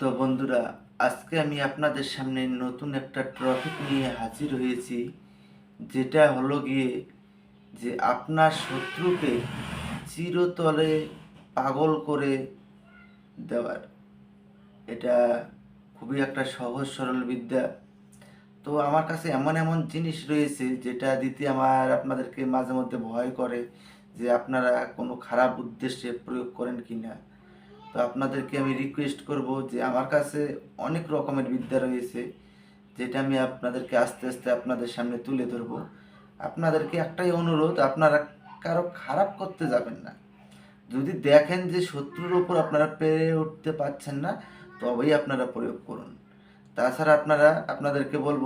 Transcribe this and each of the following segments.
তো বন্ধুরা, আজকে আমি আপনাদের সামনে নতুন একটা টপিক নিয়ে হাজির হয়েছি, যেটা হলো গিয়ে যে আপনার শত্রুকে চিরতরে পাগল করে দেওয়ার। এটা খুবই একটা সহজ, সরল বিদ্যা। তো আমার কাছে এমন এমন জিনিস রয়েছে, যেটা দিতে আমার আপনাদেরকে মাঝে মধ্যে ভয় করে যে আপনারা কোনো খারাপ উদ্দেশ্যে প্রয়োগ করেন কি না তো আপনাদেরকে আমি রিকোয়েস্ট করব যে আমার কাছে অনেক রকমের বিদ্যা রয়েছে, যেটা আমি আপনাদেরকে আস্তে আস্তে আপনাদের সামনে তুলে ধরব। আপনাদেরকে একটাই অনুরোধ, আপনারা কারও খারাপ করতে যাবেন না। যদি দেখেন যে শত্রুর ওপর আপনারা পেরে উঠতে পারছেন না, তবেই আপনারা প্রয়োগ করুন। তাছাড়া আপনারা, আপনাদেরকে বলব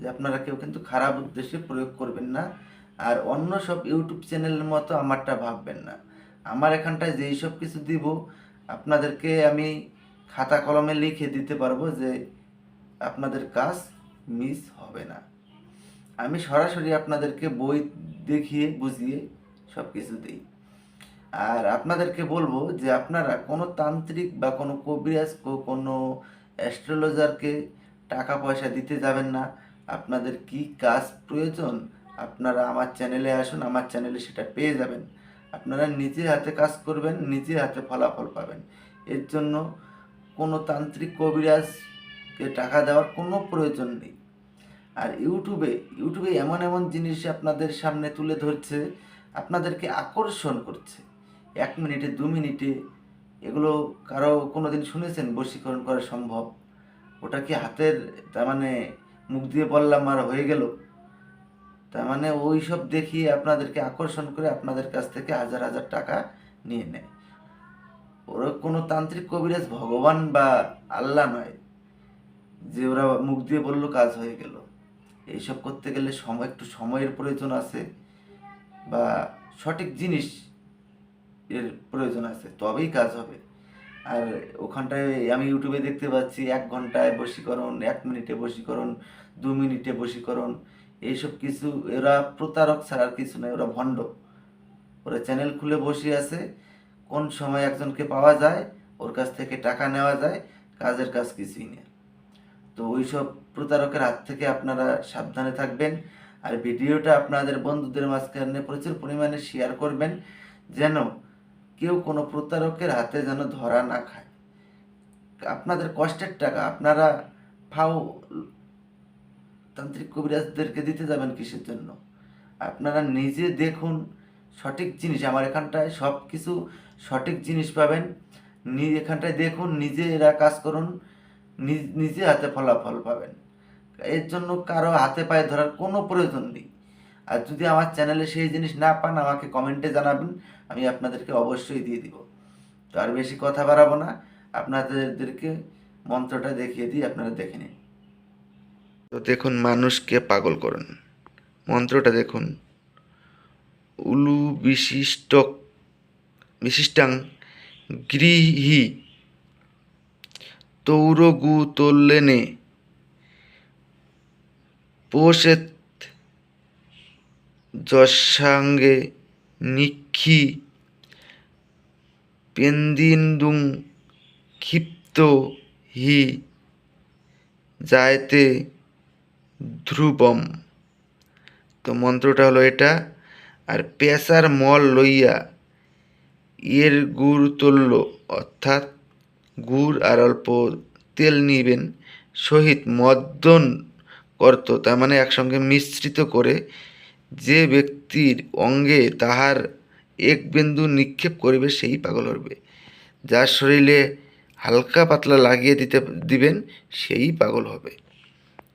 যে আপনারা কেউ কিন্তু খারাপ উদ্দেশ্যে প্রয়োগ করবেন না, আর অন্য সব ইউটিউব চ্যানেলের মতো আমারটা ভাববেন না। আমার এখানটায় যেই সব কিছু দিব আপনাদেরকে আমি খাতা কলমে লিখে দিতে পারব যে আপনাদের কাজ মিস হবে না। আমি সরাসরি আপনাদেরকে বই দেখিয়ে, বুঝিয়ে সব কিছু দিই। আর আপনাদেরকে বলব যে আপনারা কোনো তান্ত্রিক বা কোনো কবিরাজ কোনো অ্যাস্ট্রোলজারকে টাকা পয়সা দিতে যাবেন না। আপনাদের কি কাজ প্রয়োজন, আপনারা আমার চ্যানেলে আসুন, আমার চ্যানেলে সেটা পেয়ে যাবেন। আপনারা নিজের হাতে কাজ করবেন, নিজের হাতে ফলাফল পাবেন। এর জন্য কোনো তান্ত্রিক কবিরাজকে টাকা দেওয়ার কোনো প্রয়োজন নেই। আর ইউটিউবে ইউটিউবে এমন এমন জিনিস আপনাদের সামনে তুলে ধরছে, আপনাদেরকে আকর্ষণ করছে। এক মিনিটে, দু মিনিটে, এগুলো কারও কোনো দিন শুনেছেন? বশীকরণ করা সম্ভব? ওটা কি হাতের, তার মানে মুখ দিয়ে বললাম আর হয়ে গেল? তার মানে ওই সব দেখিয়ে আপনাদেরকে আকর্ষণ করে আপনাদের কাছ থেকে হাজার হাজার টাকা নিয়ে নেয়। ওরা কোনো তান্ত্রিক কবিরাজ ভগবান বা আল্লাহ নয়, যে ওরা মুখ দিয়ে বলল কাজ হয়ে গেল। এইসব করতে গেলে সময়, একটু সময়ের প্রয়োজন আছে বা সঠিক জিনিস এর প্রয়োজন আছে, তবেই কাজ হবে। আর ওখানটায় আমি ইউটিউবে দেখতে পাচ্ছি, এক ঘন্টায় বশীকরণ, এক মিনিটে বশীকরণ, দু মিনিটে বশীকরণ এইসব কিছু, এরা প্রতারক ছাড়া আর কিছু নয়, ওরা ভণ্ড। ওরা চ্যানেল খুলে বসে আছে, কোন সময় একজনকে পাওয়া যায়, ওর কাছ থেকে টাকা নেওয়া যায়, কাজের কাজ কিছুই নেই। তো ওইসব প্রতারকের হাত থেকে আপনারা সাবধানে থাকবেন, আর ভিডিওটা আপনাদের বন্ধুদের মাঝখানে প্রচুর পরিমাণে শেয়ার করবেন, যেন কেউ কোনো প্রতারকের হাতে যেন ধরা না খায়। আপনাদের কষ্টের টাকা, আপনারা ফাও তান্ত্রিক কবিরাজদেরকে দিতে যাবেন কিসের জন্য? আপনারা নিজে দেখুন সঠিক জিনিস। আমার এখানটায় সব কিছু সঠিক জিনিস পাবেন। এখানটায় দেখুন নিজে এরা কাজ করুন নিজে হাতে ফলাফল পাবেন। এর জন্য কারও হাতে পায়ে ধরার কোনো প্রয়োজন নেই। আর যদি আমার চ্যানেলে সেই জিনিস না পান, আমাকে কমেন্টে জানাবেন, আমি আপনাদেরকে অবশ্যই দিয়ে দিব। তো আর বেশি কথা বাড়াবো না। আপনাদেরকে মন্ত্রটা দেখিয়ে দিই, আপনারা দেখে নিন। তো দেখুন মানুষকে পাগল করুন। মন্ত্রটা দেখুন। উলু বিশিষ্ট, বিশিষ্টাং গৃহী তৌরগু তোল্লেনে পোষেত যশাঙ্গে নিক্ষি পেন্দিন্দুং ক্ষিপ্ত হি যায়তে ধ্রুবম। তো মন্ত্রটা হলো এটা। আর পেশার মল লইয়া এর গুড় তুল্য, অর্থাৎ গুড় আর অল্প তেল নিবেন, সহিত মদ্দন করত, তার মানে একসঙ্গে মিশ্রিত করে যে ব্যক্তির অঙ্গে তাহার এক বিন্দু নিক্ষেপ করিবে, সেই পাগল হইবে। যার শরীরে হালকা পাতলা লাগিয়ে দিতে, দিবেন, সেই পাগল হবে।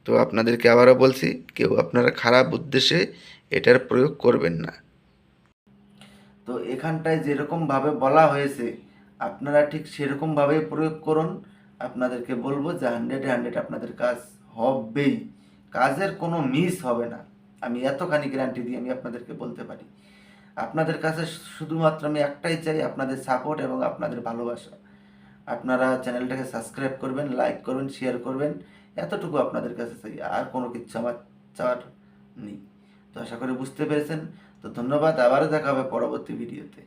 তো আপনাদেরকে আবারও বলছি, কেউ আপনারা খারাপ উদ্দেশ্যে এটার প্রয়োগ করবেন না। তো এখানটায় যেরকমভাবে বলা হয়েছে, আপনারা ঠিক সেরকমভাবে প্রয়োগ করুন। আপনাদেরকে বলব যে হান্ড্রেডে হান্ড্রেড আপনাদের কাজ হবেই। কাজের কোনো মিস হবে না। আমি এতখানি গ্যারান্টি দিয়ে আমি আপনাদেরকে বলতে পারি। আপনাদের কাছে শুধুমাত্র আমি একটাই চাই, আপনাদের সাপোর্ট এবং আপনাদের ভালোবাসা। আপনারা চ্যানেলটাকে সাবস্ক্রাইব করবেন লাইক করবেন শেয়ার করবেন। এতটুকু আপনাদের কাছে চাই, আর কোনো কিছু আমার চাওয়ার নেই। তো আশা করি বুঝতে পেরেছেন। তো ধন্যবাদ, আবারও দেখা হবে পরবর্তী ভিডিওতে।